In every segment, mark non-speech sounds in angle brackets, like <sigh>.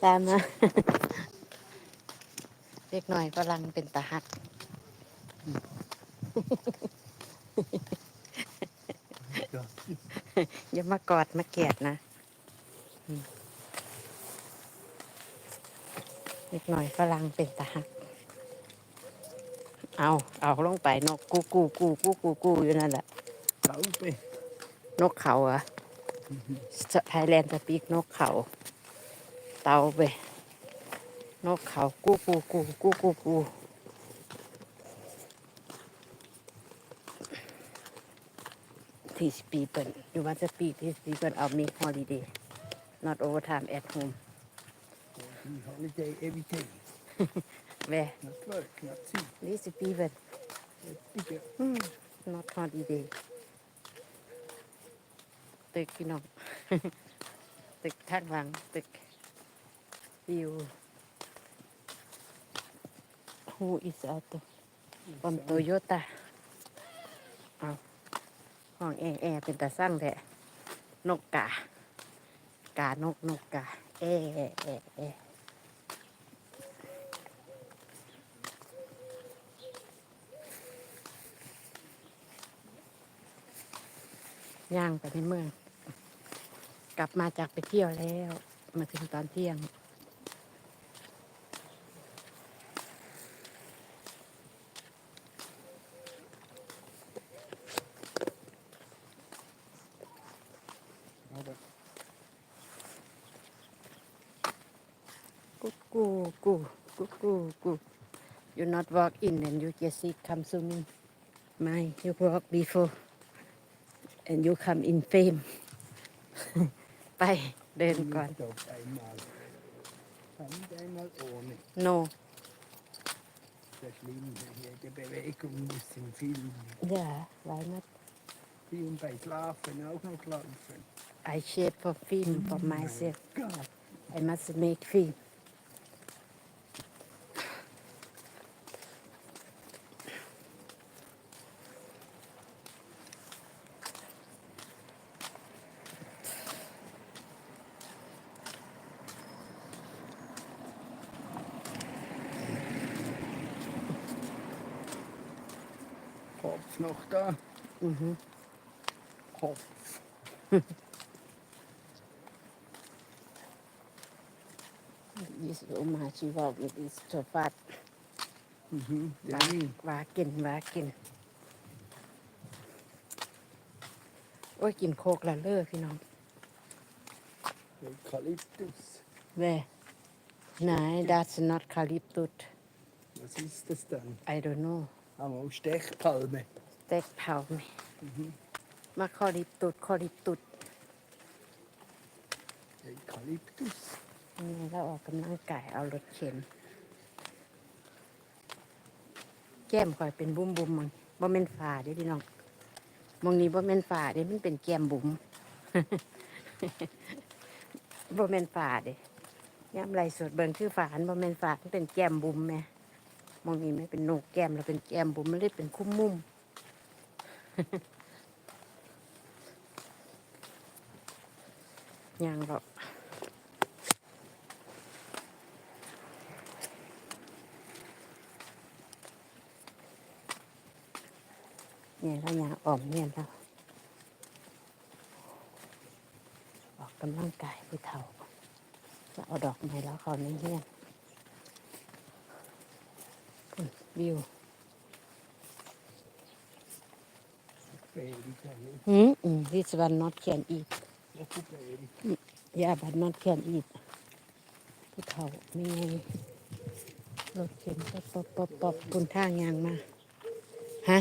ซามาเล็กหน่อยฝรั่งเป็นตาหัก อย่ามากอดมาเกลียดนะอืมเล็กหน่อยฝรั่งเป็นตาหัก เอา เอาลงไปนกกูกูกูกูกูกูอยู่นั่นแหละ Taube. นกเขาเหรอะไทยแลนด์สปีกนกเขา เตาไป นกเขากูกูกูกูกูกูที่สปีเปิลอยู่วันสปีที่สปีเปิลเอามีฮอลิเดย์ not overtime at home Die holiday every day. แว Not work, not see. นี่สปีเปิล Bigger. not holiday ตึกพี่น้องตึกข้างหลังตึก วิว who is at the บอมโตโยต้าเอาห้องแอร์แอร์เป็นตาสั่งแท้นกกากานกนกกาแอร์แอร์แอร์แอร์ย่างไปในเมือง กลับมาจากไปเที่ยวแล้ว มาถึงตอนเที่ยง Gu gu gu gu gu gu. You not walk in and you just see come swimming. My, you walk before and you come in fame. <laughs> ไปเดินก่อน nicht auf einmal. Nicht einmal ohne. no Das ist schlimm. Jede Bewegung muss im Film. yeah why not Film bei Schlafen auch noch laufen. I shape for film for myself God. I must make film ๆ Kopf noch da. Mhm. Kopf. This Oma she walk with this so fast Mhm. วา Der Wind. วากินวากินโอ้ยกินโคกและเลิกพี่น้อง Eukalyptus. Where? Nein, that's not Calyptus. Was ist das dann? I don't know. Aber auch Stechpalme. เต็กเผาไหมมาคอลิปตุดคอลิปตุด Eukalyptus. นี่เราออกกำลังกายเอารถเข็น แก้มคอยเป็นบุ้มบุ้มๆมันบ่แม่นฝ่าเด้พี่น้องมองนี้บ่แม่นฝ่าเด้มันเป็นแก้มบุ๋มบ่แม่นฝ่าเด้ย่ำไรสดเบิ่งคือฝาอันบ่แม่นฝามันเป็นแก้มบุ๋มแหม่มองนี้ไม่เป็นโหนกแก้มแล้วเป็นแก้มบุ๋มมันเลยเป็นคุ้มมุม ยังหรอกเนี่ยแล้วยางอ่อมเนี่ยแล้วออกกำลังกายผู้เฒ่าจะเอาดอกไม้แล้วเขาในเฮียนพุ่นวิว Beeren. อืมอืม this one not can eat Beeren. yeah but not can eat ผู้เฒ่าไม่ไงรถเข็นปอบปอบปอบปอบปุ่นทางยางมา ฮะ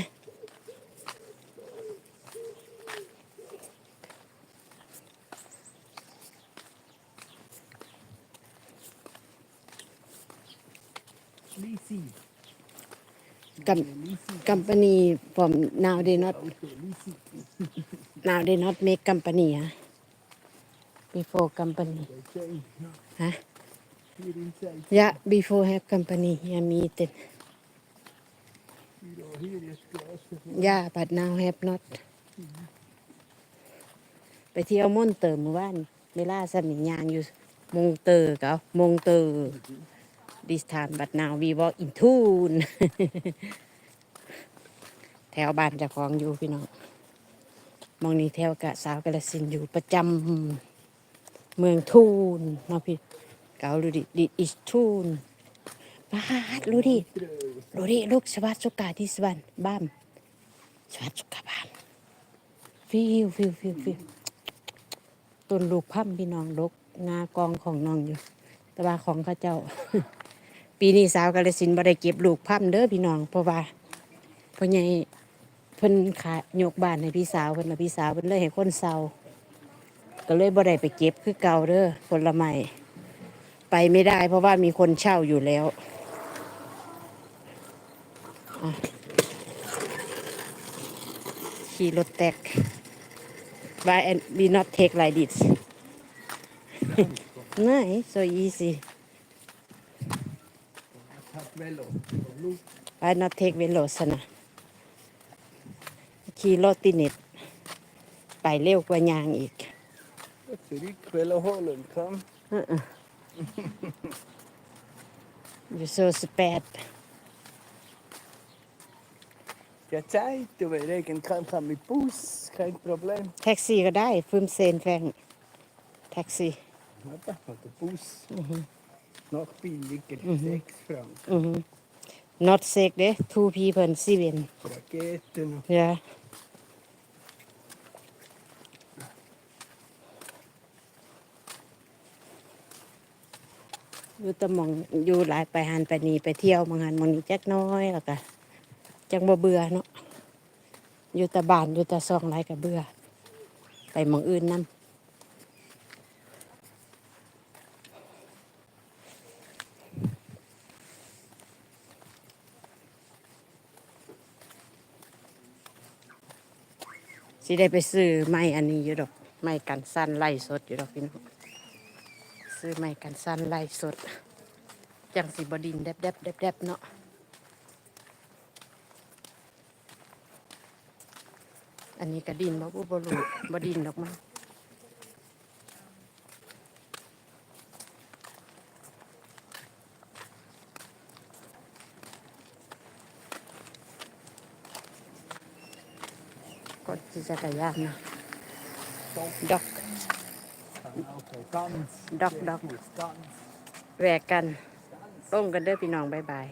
Lisi. Com- company from now they not now they not make company huh? before company Bei Jane. Ja. huh? Hier in Zeit. yeah before have company here meeting yeah but now have not ไปเที่ยวม่อนเติมเมื่อวานเวลาสมิงยางอยู่ มงเตอร์เกามงเตอร์ this time but now we walk in tune แถวบ้านเจ้าของอยู่พี่น้องมองนี้แถวกะสาวกาลสินอยู่ประจำเมืองทูนเนาะพี่เกาดูดิ this is ทูนบาดรู้ดิรู้ดิลูกสวัสดิ์สุกาที่สวรรค์บ้ามสวัสดิ์สุกาบ้ามฟิวฟิวฟิวฟิวต้นลูกพั่มพี่น้องดกงากองของน้องอยู่ แต่ว่าของข้าเจ้า ปีนี้สาวกาลสินบ่ได้เก็บลูกพั่มเด้อพี่น้องเพราะว่าเพ่อใหญ่เพิ่นขายยกบ้านให้พี่สาวเพิ่นน่ะพี่สาวเพิ่นเลยให้คนเซาก็เลยบ่ได้ไปเก็บคือเก่าเด้อผลไม้ไปไม่ได้ เพราะว่ามีคนเช่าอยู่แล้วขี่รถแตก Why and we not take like this nice so easy Tack Velo. Och Luke. Why not take เวโรสนะขี่รถติเน็ตไปเร็วกว่ายางอีก Fredrik Velo Holland kom. you so spät Jag Zeit, du vet, jag kan komma med buss, kein Problem. แท็กซี่ก็ได้ฟิมเซนแฟงแท็กซี่ Warte, der Bus. Noch billiger, 6 Franken. อือฮึ not sick เด้ two people seven Raketen och yeah อยู่แตะมองอยู่หลายไปหันไปนี่ไปเที่ยวบางหันบางนี้จักหน้อยแล้วก็จังบ่เบื่อเนาะอยู่แต่บ้านอยู่แต่ซองไรก็เบื่อไปหมองอื่นนํ สิได้ไปซื้อไม้อันนี้อยู่ดอกไม้กันสั้นไล่สดอยู่ดอกพี่น้องซื้อไม้กันสั้นไล่สดจังสีบดินแดบแดบแดบแดบเนาะอันนี้กระดินบ่บุบลูบดินดอกมั้ง ก็จะจักรยานนะดอกดอกดอกแหวกกันต้มกันเด้อพี่น้องบายบาย